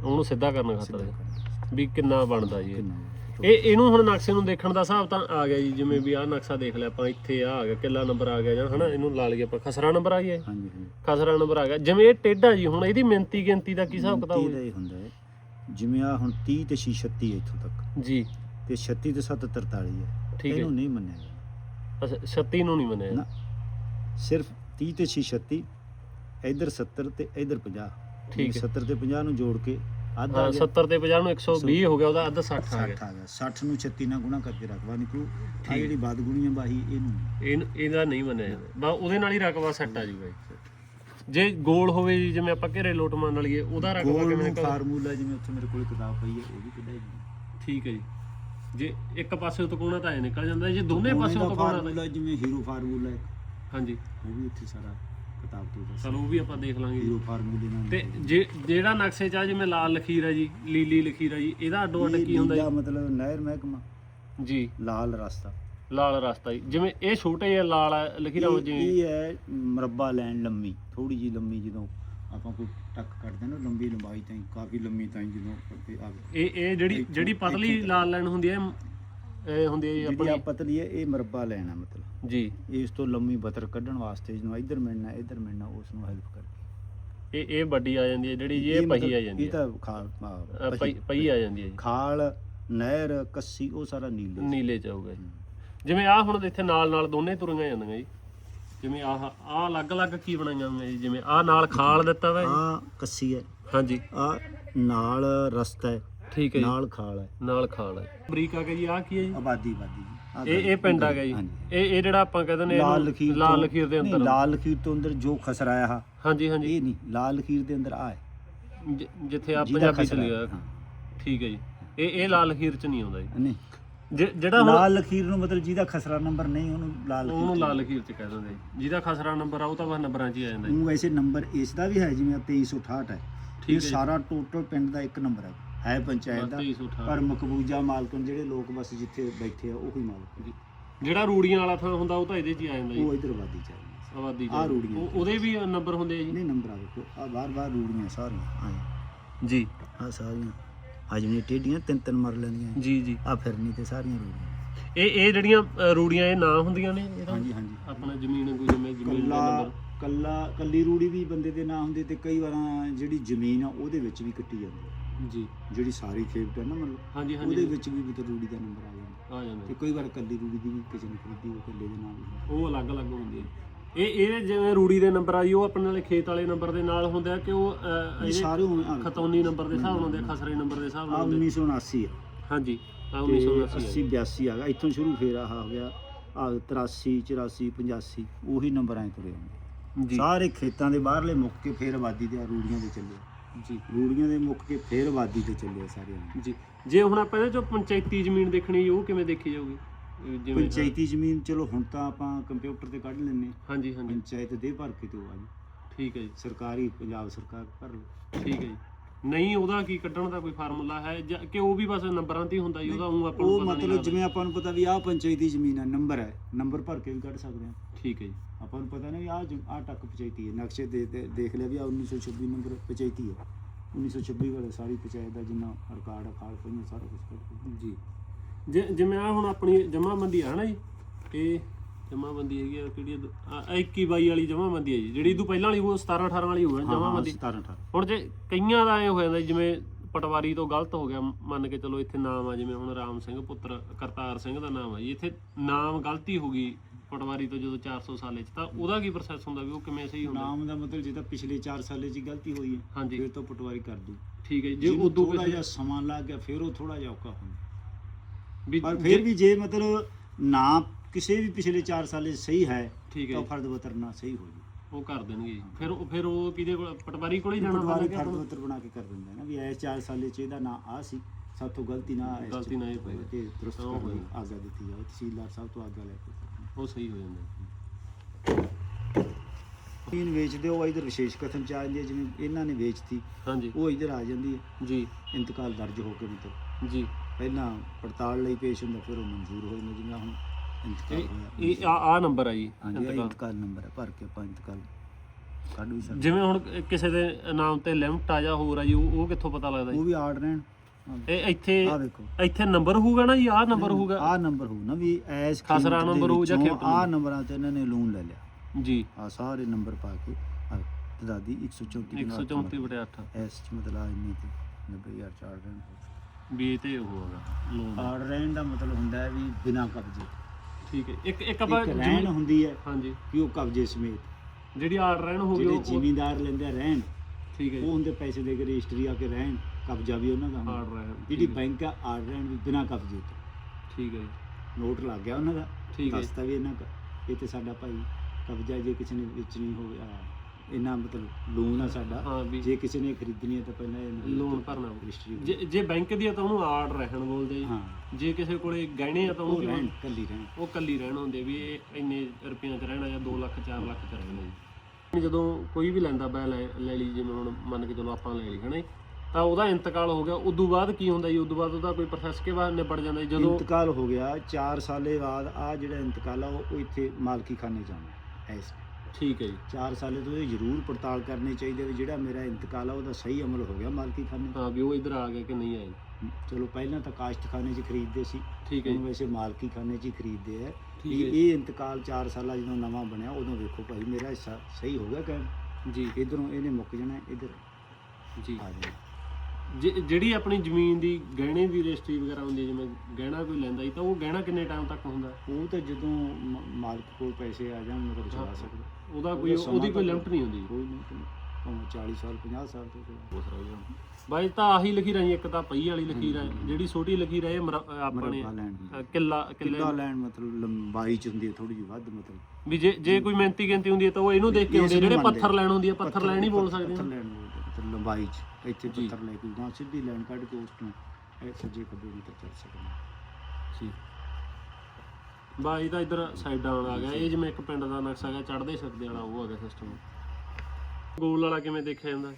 ਉਹਨੂੰ ਸਿੱਧਾ ਕਰਨ ਸਿੱਧਾ ਖਾਤਰ। ਕਰਨ ਵਾਸਤੇ। ਵੀ ਕਿੰਨਾ ਬਣਦਾ ਜੀ ਇਹ। ਕਿੰਨਾ ਇਹ ਇਹਨੂੰ ਹੁਣ ਨਕਸ਼ੇ ਨੂੰ ਦੇਖਣ ਦਾ ਹਿਸਾਬ ਤਾਂ ਆ ਗਿਆ ਜੀ ਜਿਵੇਂ ਵੀ ਆਹ ਨਕਸ਼ਾ ਦੇਖ ਲਿਆ ਆਪਾਂ ਇੱਥੇ ਆ ਆ ਗਿਆ ਕਿੱਲਾ ਨੰਬਰ ਆ ਗਿਆ ਜਾਂ ਹਨਾ ਇਹਨੂੰ ਲਾ ਲਈਏ ਆਪਾਂ ਖਸਰਾ ਨੰਬਰ ਆ ਗਿਆ ਇਹ। ਹਾਂਜੀ ਹਾਂਜੀ ਖਸਰਾ ਨੰਬਰ ਆ ਗਿਆ ਜਿਵੇਂ ਇਹ ਟੇਢਾ ਜੀ ਹੁਣ ਇਹਦੀ ਮਿੰਤੀ ਗਿਣਤੀ ਦਾ ਕੀ ਹਿਸਾਬ ਕਿਤਾਬ 30 ਹੋਊ? ਦਾ ਇਹ ਹੁੰਦਾ ਹੈ ਜਿਵੇਂ ਆ ਹੁਣ 30 ਤੇ 6 36 ਹੈ ਇੱਥੋਂ ਤੱਕ ਜੀ ਤੇ 36 ਤੇ 7 43 ਹੈ ਠੀਕ ਹੈ ਇਹਨੂੰ ਨਹੀਂ ਮੰਨਿਆ ਜਾਂਦਾ। ਅੱਛਾ 36 ਨੂੰ ਨਹੀਂ ਮੰਨਿਆ ਨਾ ਸਿਰਫ 30 ਤੇ 6 36 ਇਧਰ 70 ਤੇ ਇਧਰ 50 ਠੀਕ ਹੈ। 70 ਤੇ 50 ਨੂੰ ਜੋੜ ਕੇ ਅੱਧ ਹਾਂ ਆ ਗਿਆ। 70 ਤੇ 50 ਨੂੰ 120 ਹੋ ਗਿਆ ਉਹਦਾ ਅੱਧ 60 ਆ 60 ਗਿਆ ਆ ਗਿਆ। 60 ਨੂੰ 36 ਨਾਲ ਗੁਣਾ ਕਰਕੇ ਰਕਬਾ ਨਿਕਲੂ। ਆ ਜਿਹੜੀ ਬਾਦ ਗੁਣੀਆਂ ਬਾਹੀ ਇਹਨੂੰ। ਇਹ ਇਹਦਾ ਨਹੀਂ ਮੰਨਿਆ ਜਾਂਦਾ। ਬਸ ਉਹਦੇ ਨਾਲ ਹੀ ਰਕਬਾ ਸੈੱਟ ਆ ਜੂਗਾ ਜੀ। ਜੇ ਗੋਲ ਹੋਵੇ ਜੀ ਜਿਵੇਂ ਆਪਾਂ ਘੇਰੇ ਲੋਟ ਮੰਨ ਲਈਏ ਉਹਦਾ ਰਕਬਾ ਗੋਲ ਕਿਵੇਂ ਨੂੰ ਨਿਕਲਦਾ? ਫਾਰਮੂਲਾ ਜਿਵੇਂ ਉੱਥੇ ਮੇਰੇ ਕੋਲ ਕਿਤਾਬ ਪਈ ਹੈ ਉਹ ਵੀ ਕਢਾਈ ਜੀ? ਠੀਕ ਹੈ ਜੀ। ਜੇ ਇੱਕ ਪਾਸੇ ਤੋਂ ਕੋਣਾ ਤਾਂ ਐ ਨਿਕਲ ਜਾਂਦਾ ਜੇ ਦੋਨੇ ਪਾਸਿਓਂ ਤੋਂ ਕੋਣਾ ਫਾਰਮੂਲਾ ਜਿਵੇਂ ਹੀਰੋ ਫਾਰਮੂਲਾ ਹੈ। ਹਾਂਜੀ। ਉਹ ਵੀ ਉੱਥੇ ਸਾਰਾ ਕਿਤਾਬ ਤੋਂ ਦੱਸ ਚਲੋ ਉਹ ਵੀ ਆਪਾਂ ਦੇਖ ਲਾਂਗੇ ਜੀ। ਹੀਰੋ ਫਾਰਮੂਲੇ ਨਾਲ ਤੇ ਜੇ ਜਿਹੜਾ ਨਕਸ਼ੇ ਚ ਆ ਜਿਵੇਂ ਲਾਲ ਲਖੀਰ ਹੈ ਜੀ ਲੀਲੀ ਲਖੀਰ ਹੈ ਜੀ ਇਹਦਾ ਅੱਡੋ ਅੱਡ ਕੀ ਹੁੰਦਾ ਇਹਦਾ ਮਤਲਬ ਨਹਿਰ ਮਹਿਕਮਾ। ਜੀ। ਜੀ ਲਾਲ ਰਸਤਾ। ਲਾਲ ਰਸਤਾ ਜੀ। ਜਿਵੇਂ ਇਹ ਛੋਟੇ ਜਿਹੇ ਲਾਲ ਲਖੀਰਾਂ ਇਹ ਜਿਵੇਂ ਇਹ ਹੈ ਮਰਬਾ ਲੈਣ ਲੰਮੀ। ਥੋੜੀ ਜੀ ਲੰਮੀ ਜਦੋਂ ਆਪਾਂ ਕੋਈ ਟੱਕ ਕੱਢਦੇ ਨਾ ਲੰਬੀ ਲੰਬਾਈ ਤਾਈਂ ਕਾਫੀ ਲੰਮੀ ਤਾਈਂ ਜਦੋਂ ਕਰਦੇ ਆ ਇਹ ਇਹ ਜਿਹੜੀ ਜਿਹੜੀ ਪਤਲੀ ਲਾਲ ਲਾਈਨ ਹੁੰਦੀ ਹੈ ਇਹ ਹੁੰਦੀ ਹੈ ਜੀ ਜਿਹੜੀ ਆ ਆਪਣੀ ਪਤਲੀ ਹੈ ਇਹ ਮਰਬਾ ਲੈਣਾ ਮਤਲਬ। ਜੀ। ਇਸ ਤੋਂ ਲੰਮੀ ਬਤਰ ਕੱਢਣ ਵਾਸਤੇ ਜਦੋਂ ਇੱਧਰ ਮਿਲਣਾ ਇੱਧਰ ਮਿਲਣਾ ਉਸ ਨੂੰ ਹੈਲਪ ਕਰਕੇ। ਇਹ ਇਹ ਵੱਡੀ ਆ ਜਾਂਦੀ ਹੈ ਜਿਹੜੀ ਇਹ ਪਹੀ ਆ ਜਾਂਦੀ ਇਹ ਹੈ। ਤਾਂ ਖਾਲ ਪਹੀ ਆ ਜਾਂਦੀ ਹੈ ਜੀ। ਖਾਲ ਨਹਿਰ ਕੱਸੀ ਉਹ ਸਾਰਾ ਨੀਲੇ ਨੀਲੇ ਚ ਆਊਗਾ ਜੀ। ਜਿਵੇਂ ਆ ਹੁਣ ਇੱਥੇ ਨਾਲ ਨਾਲ ਦੋਨੇ ਤੁਰੀਆਂ ਜਾਂਦੀਆਂ ਜੀ। ਜਿਵੇਂ ਆਹ ਆ ਅਲੱਗ-ਅਲੱਗ ਕੀ ਬਣਾਈਆਂ ਹੋਈਆਂ ਜੀ? ਜਿਵੇਂ ਆ ਨਾਲ ਖਾਲ ਦਿੱਤਾ ਵਾ ਜੀ। ਆ ਕੱਸੀ ਹੈ। ਹਾਂਜੀ। ਆ ਨਾਲ ਰਸਤਾ ਹੈ। ਠੀਕ ਹੈ ਨਾਲ ਖਾਲ ਹੈ। ਨਾਲ ਖਾਲ ਹੈ। ਬਰੀਕ ਆ ਜੀ ਆ ਕੀ ਹੈ ਜੀ? ਆਬਾਦੀ ਆਬਾਦੀ ਇਹ ਇਹ ਪਿੰਡ ਆ ਗਿਆ ਜੀ। ਹਾਂਜੀ। ਇਹ ਇਹ ਜਿਹੜਾ ਆਪਾਂ ਕਹਿੰਦੇ ਨੇ ਲਾਲ ਇਹਨੂੰ ਲਖੀਰ ਲਾਲ ਤੋਂ- ਲਖੀਰ ਦੇ ਨਹੀਂ, ਅੰਦਰ ਲਾਲ ਲਖੀਰ ਤੋਂ ਅੰਦਰ ਜੋ ਖਸਰਾ ਆ ਹਾਂਜੀ ਹਾਂਜੀ। ਇਹ ਨਹੀਂ ਲਾਲ ਲਖੀਰ ਦੇ ਅੰਦਰ ਆ ਹੈ। ਜ- ਜਿੱਥੇ ਆ ਜਿਹਦਾ ਪੰਜਾਬੀ ਚ ਖਸਰਾ ਹੈ, ਲਿਖਿਆ ਹਾਂ। ਠੀਕ ਹੈ ਜੀ। ਇਹ ਇਹ ਲਾਲ ਲਖੀਰ ਚ ਨਹੀਂ ਆਉਂਦਾ ਜੀ। ਨਹੀਂ। ਜਿ- ਜਿਹੜਾ ਹੁਣ ਲਾਲ ਲਖੀਰ ਨੂੰ ਮਤਲਬ ਜਿਹਦਾ ਖਸਰਾ ਨੰਬਰ ਨਹੀਂ ਉਹਨੂੰ ਲਾਲ ਲਖੀਰ ਉਹਨੂੰ ਲਾਲ ਲਖੀਰ ਚ ਕਹਿ ਦਿੰਦੇ ਜੀ। ਜਿਹਦਾ ਖਸਰਾ ਨੰਬਰ ਆ ਉਹ ਤਾਂ ਬਸ ਨੰਬਰਾਂ 'ਚ ਹੀ ਆ ਜਾਂਦਾ ਜੀ। ਉਹ ਵੈਸੇ ਨੰਬਰ ਇਸ ਦਾ ਵੀ ਹੈ ਜਿਵੇਂ 2368 ਹੈ। ਠੀਕ ਇਹ ਜੀ। ਸਾਰਾ ਟੋਟਲ ਪਿੰਡ ਦਾ ਇੱਕ ਨੰਬਰ ਹੈ। ਹੈ ਪੰਚਾਇਤ ਦਾ 2368 ਪਰ ਮਕਬੂਜਾ ਮਾਲਕਨ ਜਿਹੜੇ ਲੋਕ ਬਸ ਜਿੱਥੇ ਬੈਠੇ ਆ ਉਹੀ ਮਾਲਕ ਜੀ। ਜਿਹੜਾ ਰੂੜੀਆਂ ਵਾਲਾ ਥਾਂ ਹੁੰਦਾ ਉਹ ਤਾਂ ਇਹਦੇ 'ਚ ਹੀ ਆ ਜਾਂਦਾ ਜੀ। ਉਹ ਇਧਰ ਵਾਦੀ ਚਾਹੀਦੀ ਆਬਾਦੀ ਚ ਆਹ ਰੂੜੀਆਂ। ਉਹ- ਉਹਦੇ ਵੀ ਨੰਬਰ ਹੁੰਦੇ ਆ ਜੀ? ਨਹੀਂ ਨੰਬਰ ਆ ਦੇਖੋ। ਆ ਬਾਰ ਬਾਰ ਰੂੜੀਆਂ ਸਾਰੀਆਂ। ਆ ਜੀ। ਆ ਸਾਰੀਆਂ। ਜਿਹੜੀਆਂ ਟੇਡੀਆਂ ਤਿੰਨ ਤਿੰਨ ਮਰ ਲੈਂਦੀਆਂ। ਜੀ ਜੀ। ਆ ਫਿਰਨੀ ਤੇ ਸਾਰੀਆਂ ਰੂੜੀਆਂ। ਇਹ ਇਹ ਜਿਹੜੀਆਂ ਅ, ਰੂੜੀਆਂ ਇਹ ਨਾਂ ਹੁੰਦੀਆਂ ਨੇ ਇਹਦਾ? ਹਾਂਜੀ ਹਾਂਜੀ। ਆਪਣਾ ਜ਼ਮੀਨ ਕੋਈ ਜਿਵੇਂ ਜ਼ਮੀਨ ਦਾ ਕੱਲਾ ਨੰਬਰ? ਕੱਲਾ ਕੱਲੀ ਰੂੜੀ ਵੀ ਬੰਦੇ ਦੇ ਨਾਂ ਹੁੰਦੀ ਤੇ ਕਈ ਵਾਰਾਂ ਜਿਹੜੀ ਜ਼ਮੀਨ ਆ ਉਹਦੇ ਵਿੱਚ ਵੀ ਕੱਟੀ ਜਾਂਦੀ ਆ। ਜੀ। ਜਿਹੜੀ ਸਾਰੀ ਖੇਤ ਹੈ ਨਾ ਮਤਲਬ ਹਾਂਜੀ ਉਹਦੇ ਹਾਂਜੀ। ਵਿੱਚ ਵੀ ਮਤਲਬ ਰੂੜੀ ਦਾ ਨੰਬਰ ਆ ਜਾਂਦਾ। ਆ ਜਾਂਦਾ। ਤੇ ਕਈ ਵਾਰ ਕੱਲੀ ਰੂੜੀ ਦੀ ਵੀ ਕਿਸੇ ਨੇ ਖਰੀਦੀ ਉਹ ਕੱਲੇ ਦੇ ਨਾਲ ਹੀ। ਉਹ ਅਲੱਗ-ਅਲੱਗ ਹੁੰਦੀ ਹੈ। ਇਹ ਇਹ ਜਿਵੇਂ ਰੂੜੀ ਦੇ ਨੰਬਰ ਆ ਜੀ ਉਹ ਆਪਣੇ ਨਾਲੇ ਖੇਤ ਵਾਲੇ ਨੰਬਰ ਦੇ ਨਾਲ ਹੁੰਦੇ ਆ ਕਿ ਉਹ ਅ, ਇਹ ਇਹਦੇ ਸਾਰੇ ਹੁਣ ਆ। ਖਤੌਨੀ ਨੰਬਰ ਦੇ ਹਿਸਾਬ ਨਾਲ ਹੁੰਦੇ ਆ ਖਸਰੇ ਨੰਬਰ ਦੇ ਹਿਸਾਬ ਨਾਲ ਆ। ਹੁੰਦੇ 1979 ਆ। ਹਾਂਜੀ ਆ ਤੇ 1980 80 82 ਆ ਗਿਆ ਇੱਥੋਂ ਸ਼ੁਰੂ ਫੇਰ ਆਹ ਹੋ ਗਿਆ। ਆ 83 84 85 ਉਹੀ ਨੰਬਰਾਂ 'ਚ ਤੁਰੇ ਜੀ। ਸਾਰੇ ਖੇਤਾਂ ਦੇ ਬਾਹਰਲੇ ਮੁੱਕ ਕੇ ਫੇਰ ਆਬਾਦੀ ਦੇ ਆ ਰੂੜੀਆਂ ਦੇ ਚੱਲੇ ਜੀ। ਰੂੜੀਆਂ ਦੇ ਮੁੱਕ ਕੇ ਫੇਰ ਆਬਾਦੀ ਤੇ ਚੱਲੇ ਸਾਰੇ ਜੀ। ਜੇ ਹੁਣ ਆਪਾਂ ਇਹਦੇ ਚੋਂ ਪੰਚਾਇਤੀ ਜ਼ਮੀਨ ਦੇਖਣੀ ਉਹ ਕਿਵੇਂ ਦੇਖੀ ਜਾਊਗੀ? ਜਿਵੇਂ ਪੰਚਾਇਤੀ ਜ਼ਮੀਨ ਚਲੋ ਹੁਣ ਤਾਂ ਆਪਾਂ ਕੰਪਿਊਟਰ ਤੇ ਕੱਢ ਹਾਂ। ਹਾਂਜੀ ਹਾਂਜੀ। ਪੰਚਾਇਤ ਦੇ ਭਰ ਕੇ ਤੋਂ ਆ ਜੀ। ਠੀਕ ਹੈ ਜੀ। ਸਰਕਾਰੀ ਪੰਜਾਬ ਸਰਕਾਰ ਭਰ ਲਓ। ਠੀਕ ਹੈ ਜੀ। ਨਹੀਂ ਉਹਦਾ ਕੀ ਕੱਢਣ ਦਾ ਕੋਈ ਫਾਰਮੂਲਾ ਹੈ ਜਾਂ ਕਿ ਉਹ ਵੀ ਬਸ ਨੰਬਰਾਂ ਤੇ ਹੀ ਹੁੰਦਾ ਜੀ ਉਹਦਾ ਉਹ ਆਪਾਂ ਨੂੰ ਉਹ ਪਤਾ ਨਹੀਂ ਮਤਲਬ ਲੱਗਦਾ। ਜਿਵੇਂ ਆਪਾਂ ਨੂੰ ਪਤਾ ਵੀ ਆਹ ਪੰਚਾਇਤੀ ਜ਼ਮੀਨ ਹੈ ਨੰਬਰ ਹੈ ਨੰਬਰ ਭਰ ਕੇ ਵੀ ਕੱਢ ਸਕਦੇ ਹਾਂ। ਠੀਕ ਹੈ ਜੀ। ਆਪਾਂ ਨੂੰ ਪਤਾ ਨਹੀਂ ਆਹ ਜ- ਆਹ ਟੱਕ ਪੰਚਾਇਤੀ ਹੈ ਨਕਸ਼ੇ ਦੇ ਦੇ- ਦੇਖ ਲਿਆ ਵੀ ਆਹ 1926 ਨੰਬਰ ਪੰਚਾਇਤੀ ਹੈ। 1926 ਵਾਲੇ ਸਾਰੀ ਪੰਚਾਇਤ ਦਾ ਜਿੰਨਾ ਰਿਕਾਰਡ ਆ ਖਾਲ ਪਈਆਂ ਸਾਰਾ ਕੁਝ ਕੱਢ ਕੇ ਜੀ। ਜਿ- ਜਿਵੇਂ ਆ ਹੁਣ ਆਪਣੀ ਜਮਾਬੰਦੀ ਆ ਨਾ ਜੀ ਇਹ ਜਮਾਬੰਦੀ ਹੈਗੀ ਆ ਕਿਹੜੀ 21 22 ਵਾਲੀ ਜਮਾਬੰਦੀ ਹੈ ਜੀ ਜਿਹੜੀ ਤੋਂ ਪਹਿਲਾਂ ਵਾਲੀ ਉਹ 17 18 ਵਾਲੀ ਹੋਵੇ ਜਮਾਬੰਦੀ। 17 18 ਹੁਣ ਜੇ ਕਈਆਂ ਦਾ ਐ ਹੋ ਜਾਂਦਾ ਜੀ, ਜਿਵੇਂ ਪਟਵਾਰੀ ਤੋਂ ਗਲਤ ਹੋ ਗਿਆ ਮੰਨ ਕੇ ਚਲੋ ਇੱਥੇ ਨਾਮ ਆ ਜਿਵੇਂ ਹੁਣ ਰਾਮ ਸਿੰਘ ਪੁੱਤਰ ਕਰਤਾਰ ਸਿੰਘ ਦਾ ਨਾਮ ਆ ਜੀ ਇੱਥੇ ਨਾਮ ਗਲਤੀ ਹੋ ਗਈ ਪਟਵਾਰੀ ਤੋਂ ਜਦੋਂ 400 ਸਾਲੇ ਚ ਤਾਂ ਉਹਦਾ ਕੀ ਪ੍ਰੋਸੈਸ ਹੁੰਦਾ ਵੀ ਉਹ ਕਿਵੇਂ ਸਹੀ ਹੁੰਦਾ? ਨਾਮ ਦਾ ਮਤਲਬ ਜੇ ਤਾਂ ਪਿਛਲੇ 4 ਸਾਲੇ 'ਚ ਹੀ ਗਲਤੀ ਹੋਈ ਹੈ ਹਾਂਜੀ। ਫਿਰ ਤਾਂ ਪਟਵਾਰੀ ਕਰ ਦੂ। ਠੀਕ ਹੈ ਜੀ ਉਦੋਂ ਥੋੜਾ ਜਿਹਾ ਸਮਾਂ ਲੱਗ ਗਿਆ ਫਿਰ ਉਹ ਥੋੜਾ ਜਿਹਾ ਔਖਾ ਹੁੰਦਾ। ਪਰ ਫਿਰ ਵੀ ਜੇ ਮਤਲਬ ਨਾ ਕਿਸੇ ਵੀ ਪਿਛਲੇ 4 ਸਾਲੇ ਸਹੀ ਹੈ ਠੀਕ ਹੈ ਤਾਂ ਜੀ, ਫਰਦ ਬਤਰਨਾ ਸਹੀ ਹੋ ਜੂ। ਉਹ ਕਰ ਦੇਣਗੇ ਜੀ। ਫਿਰ ਉਹ ਫਿਰ ਉਹ ਕਿਹਦੇ ਕੋਲ ਪਟਵਾਰੀ ਕੋਲ ਹੀ ਜਾਣਾ ਪਟਵਾਰੀ ਪੈਂਦਾ ਫਰਦ ਬਤਰ ਬਣਾ ਕੇ ਕਰ ਦਿੰਦਾ ਹੈ ਨਾ ਵੀ ਐ 4 ਸਾਲੇ 'ਚ ਇਹਦਾ ਨਾਂ ਆ ਸੀ ਸਾਥੋਂ ਗਲਤੀ ਨਾ ਆਏ ਗਲਤੀ ਨਾ ਇਹ ਪਈ। ਤੇ ਦਰੁਸਤ ਦੀ ਹੋਈ। ਆਜ਼ਾ ਦਿੱਤੀ ਜਾਵੇ ਤਹਿਸੀਲਦਾਰ ਸਾਹਿਬ ਤੋਂ ਆਗਿਆ ਲੈ ਕੇ। ਉਹ ਸਹੀ ਹੋ ਜਾਂਦਾ। ਜ਼ਮੀਨ ਵੇਚਦੇ ਉਹ ਇਧਰ ਵਿਸ਼ੇਸ਼ ਕਥਨ ਚ ਆ ਜਾਂਦੀ ਹੈ ਜਿਵੇਂ ਇਹਨਾਂ ਨੇ ਵੇਚਤੀ ਹਾਂਜੀ। ਉਹ ਇਧਰ ਆ ਜਾਂਦੀ ਹੈ। ਜੀ। ਇੰਤਕਾਲ ਦਰਜ ਹੋ ਕੇ ਮਤਲਬ। ਜੀ। ਪਹਿਲਾਂ ਪੜਤਾਲ ਲਈ ਪੇਸ਼ ਹੁੰਦਾ ਫਿਰ ਉਹ ਮਨਜ਼ੂਰ ਹੋ ਜਾਂਦਾ ਜਿਵੇਂ ਹੁਣ ਇਹ ਹੋਇਆ। ਇਹ ਆ ਆ ਨੰਬਰ ਆ ਜੀ ਹਾਂਜੀ ਇਹ ਇੰਤਕਾਲ। ਇੰਤਕਾਲ ਨੰਬਰ ਹੈ ਭਰ ਕੇ ਆਪਾਂ ਇੰਤਕਾਲ ਕੱਢ ਵੀ ਸਕਦੇ। ਜਿਵੇਂ ਹੁਣ ਕਿਸੇ ਦੇ ਨਾਮ ਤੇ ਲਿਮਟ ਆ ਜਾਂ ਹੋਰ ਆ ਜੀ ਉਹ ਉਹ ਕਿੱਥੋਂ ਪਤਾ ਲੱਗਦਾ ਜੀ? ਉਹ ਵੀ ਆਰਡ ਰਹਿਣ। ਇਹ ਇੱਥੇ ਆ ਵੇਖੋ। ਇੱਥੇ ਨੰਬਰ ਹੋਊਗਾ ਨਾ ਜੀ? ਆਹ ਨੰਬਰ ਹੋਊਗਾ? ਆ ਨੰਬਰ ਹੋਊ ਨਾ ਵੀ ਐਸ ਖਸਰਾ number ਹੋਊ ਜਾਂ ਖੇਪਟ ਆ number? ਨੰਬਰਾਂ ਤੇ ਇਹਨਾਂ ਨੇ ਲੋਨ ਲੈ ਲਿਆ। ਜੀ। ਆ ਸਾਰੇ ਨੰਬਰ ਪਾ ਕੇ ਆ ਤਦਾਦੀ 134 ਦੇ ਨਾਲ 134 ਬਟੇ 8 ਐਸ ਚ ਮਤਲਬ ਆ ਇੰਨੀ ਤੇ 90000 ਚਾਰ ਰਹਿਣ। ਵੀ ਇਹ ਤੇ ਉਹ ਹੋਗਾ ਲੋਨ ਆਰਡ ਰਹਿਣ ਦਾ ਮਤਲਬ ਹੁੰਦਾ ਹੈ ਵੀ ਬਿਨਾਂ ਕਬਜ਼ੇ। ਠੀਕ ਹੈ। ਇੱਕ ਇੱਕ ਆਪਾਂ ਇੱਕ ਰਹਿਣ ਜ਼ਮੀਨ- ਹੁੰਦੀ ਹੈ ਹਾਂਜੀ। ਕਿ ਉਹ ਕਬਜ਼ੇ ਸਮੇਤ। ਜਿਹੜੀ ਆਰਡਰ ਰਹਿਣ ਹੋ ਗਈ ਜਿਹੜੇ ਉਹ ਜ਼ਿਮੀਂਦਾਰ ਲੈਂਦੇ ਆ ਰਹਿਣ ਠੀਕ ਹੈ ਉਹ ਜੀ ਹੁੰਦੇ ਪੈਸੇ ਦੇ ਕੇ ਰਜਿਸਟਰੀ ਆ ਕੇ ਰਹਿਣ ਕਬਜ਼ਾ ਵੀ ਉਹਨਾਂ ਦਾ ਆਰਡਰ ਹੈ ਜਿਹੜੀ ਬੈਂਕ ਆ ਆਰਡਰ ਵੀ ਬਿਨਾਂ ਕਬਜ਼ੇ ਤੋਂ। ਠੀਕ ਹੈ ਜੀ। ਨੋਟ ਲੱਗ ਗਿਆ ਉਹਨਾਂ ਦਾ। ਠੀਕ ਹੈ ਦੱਸਤਾ ਵੀ ਇਹਨਾਂ ਕ- ਇਹ ਤੇ ਸਾਡਾ ਭਾਈ ਕਬਜ਼ਾ ਜੇ ਕਿਸੇ ਨੇ ਵੇਚਣੀ ਹੋਵੇ ਆ, ਇਹਨਾਂ ਮਤਲਬ ਲੋਨ ਆ ਸਾਡਾ। ਹਾਂ ਵੀ ਜੇ ਕਿਸੇ ਨੇ ਖਰੀਦਣੀ ਹੈ ਤਾਂ ਪਹਿਲਾਂ ਇਹ ਲੋਨ ਭਰਨਾ ਰਜਿਸਟਰੀ ਜੇ ਜੇ ਬੈਂਕ ਦੀ ਆ ਤਾਂ ਉਹਨੂੰ ਆਰਡਰ ਰਹਿਣ ਬੋਲਦੇ ਹਾਂ। ਜੇ ਕਿਸੇ ਕੋਲੇ ਗਹਿਣੇ ਆ ਤਾਂ ਉਹਨੂੰ ਉਹ ਰਹਿਣ ਕੱਲੀ ਰਹਿਣ। ਉਹ ਕੱਲੀ ਰਹਿਣ ਹੁੰਦੇ ਵੀ ਇਹ ਇੰਨੇ ਰੁਪਈਆਂ 'ਚ ਰਹਿਣਾ ਜਾਂ 2 ਲੱਖ 4 ਲੱਖ 'ਚ ਰਹਿਣਾ ਜੀ। ਜਦੋਂ ਕੋਈ ਵੀ ਲੈਂਦਾ ਬੈ ਲੈ ਲੈ ਲਈ ਜਿਵੇਂ ਹੁਣ ਮੰਨ ਕੇ ਚਲੋ ਆਪਾਂ ਲੈ ਲਈ ਹਨਾ ਜੀ, ਤਾਂ ਉਹਦਾ ਇੰਤਕਾਲ ਹੋ ਗਿਆ। ਉਦੋਂ ਬਾਅਦ ਕੀ ਹੁੰਦਾ ਜੀ? ਉਦੋਂ ਬਾਅਦ ਉਹਦਾ ਕੋਈ ਪ੍ਰੋਸੈਸ ਕੇ ਬਾਅਦ ਨਿਬੜ ਜਾਂਦਾ ਜੀ? ਜਦੋਂ ਇੰਤਕਾਲ ਹੋ ਗਿਆ 4 ਸਾਲੇ ਬਾਅਦ ਆ ਜਿਹੜਾ ਇੰਤਕਾਲ ਆ ਉਹ ਉਹ ਇੱਥੇ ਮਾਲਕੀ ਖਾਨੇ ਜਾਣਾ ਐਸ ਠੀਕ ਹੈ ਜੀ। 4 ਸਾਲੇ ਤੋਂ ਇਹ ਜ਼ਰੂਰ ਪੜਤਾਲ ਕਰਨੀ ਚਾਹੀਦੀ ਵੀ ਜਿਹੜਾ ਮੇਰਾ ਇੰਤਕਾਲ ਆ ਉਹਦਾ ਸਹੀ ਅਮਲ ਹੋ ਗਿਆ ਮਾਲਕੀ ਖਾਨੇ ਹਾਂ ਵੀ ਉਹ ਇੱਧਰ ਆ ਗਿਆ ਕਿ ਨਹੀਂ ਆਇਆ। ਚਲੋ ਪਹਿਲਾਂ ਤਾਂ ਕਾਸ਼ਤਖਾਨੇ 'ਚ ਖਰੀਦਦੇ ਸੀ। ਠੀਕ ਹੈ ਹੁਣ ਵੈਸੇ ਮਾਲਕੀ ਖਾਨੇ 'ਚ ਹੀ ਖਰੀਦਦੇ ਆ। ਠੀਕ ਇਹ ਹੈ ਇੰਤਕਾਲ 4 ਸਾਲਾ ਜਦੋਂ ਨਵਾਂ ਬਣਿਆ ਉਦੋਂ ਵੇਖੋ ਭਾਈ ਮੇਰਾ ਹਿੱਸਾ ਸਹੀ ਹੋ ਗਿਆ ਕਿ ਜੀ। ਇਧਰੋਂ ਇਹਨੇ ਮੁੱਕ ਜਾਣਾ ਇਧਰ। ਜੀ। ਆ ਜਾਣਾ। ਜਿਹੜੀ ਆਪਣੀ ਜ਼ਮੀਨ ਦੀ ਗਹਿਣੇ ਦੀ ਰਜਿਸਟਰੀ ਵਗੈਰਾ ਹੁੰਦੀ ਹੈ ਜਿਵੇਂ ਗਹਿਣਾ ਕੋਈ ਲੈਂਦਾ ਜੀ ਤਾਂ ਉਹ ਗਹਿਣਾ ਕਿੰਨੇ ਟਾਈਮ ਤੱਕ ਹੁੰਦਾ? ਉਹ ਤਾਂ ਜਦੋਂ ਮਾਲਕ ਕੋਲ ਪੈਸੇ ਆ ਜਾਣ ਮਤਲਬ ਚਲਾ ਹਾਂ। ਸਕਦਾ। ਉਹਦਾ ਕੋਈ ਉਹਦਾ ਸਮਾਂ ਉਹਦੀ ਕੋਈ ਤਾਂ ਲਿਮਟ ਨਹੀਂ ਹੁੰਦੀ। ਕੋਈ ਨਹੀਂ। ਕੋਈ ਭਾਵੇਂ 40 ਸਾਲ 50 ਸਾਲ ਤੋਂ ਕੋਈ ਬਾਈ ਤਾਂ ਆਹੀ ਲਖੀਰ ਆਈ ਇੱਕ ਤਾਂ ਪਈ ਵਾਲੀ ਲਖੀਰ ਹੈ। ਜਿਹੜੀ ਛੋਟੀ ਇਹ ਮਰ- ਅਹ ਆਪਣੇ ਮਰਬਾ ਲੈਣ ਦੀ ਅਹ ਕਿੱਲਾ ਕਿੱਲੇ ਕਿੱਲਾ ਲੈਣ ਮਤਲਬ ਲੰਬਾਈ ਚ ਹੁੰਦੀ ਹੈ ਥੋੜੀ ਜਿਹੀ ਵੱਧ ਮਤਲਬ। ਵੀ ਜੇ ਜੇ ਕੋਈ ਮਿਹਨਤੀ ਗਿਣਤੀ ਹੁੰਦੀ ਹੈ ਤਾਂ ਉਹ ਇਹਨੂੰ ਦੇਖ ਕੇ ਇਸ ਹੁੰਦੀ ਨੂੰ ਜਿਹੜੇ ਮੰਨਦੇ ਪੱਥਰ ਲੈਣ ਹੁੰਦੀ ਹੈ ਪੱਥਰ ਲੈਣ ਹੀ ਬੋਲ ਸਕਦੇ ਪੱਥਰ ਨੇ ਲੈਣ ਬੋਲਦੇ ਮਤਲਬ ਲੰਬਾਈ ਚ ਇੱਥੇ ਜੀ। ਪੱਥਰ ਲੈ ਕੇ ਗਾਂ ਸਿੱਧੀ ਲਾਈਨ ਕੱਢ ਕੇ ਉਸ ਤੋਂ ਇਹ ਸੱਜੇ ਖੱਬੇ ਨੂੰ ਤਾਂ ਚੱਲ ਸਕਦਾ। ਜੀ ਬਾਈ ਤਾਂ ਇੱਧਰ ਸਾਈਡਾਂ ਵਾਲਾ ਆ ਗਿਆ। ਇਹ ਜਿਵੇਂ ਇੱਕ ਪਿੰਡ ਦਾ ਨਕਸ਼ਾ ਹੈਗਾ ਚੜਦੇ ਸਕਦੇ ਵਾਲਾ ਉਹ ਹੈਗਾ ਸਿਸਟਮ ਗੋਲ ਵਾਲਾ ਕਿਵੇਂ ਦੇਖਿਆ ਜਾਂਦਾ?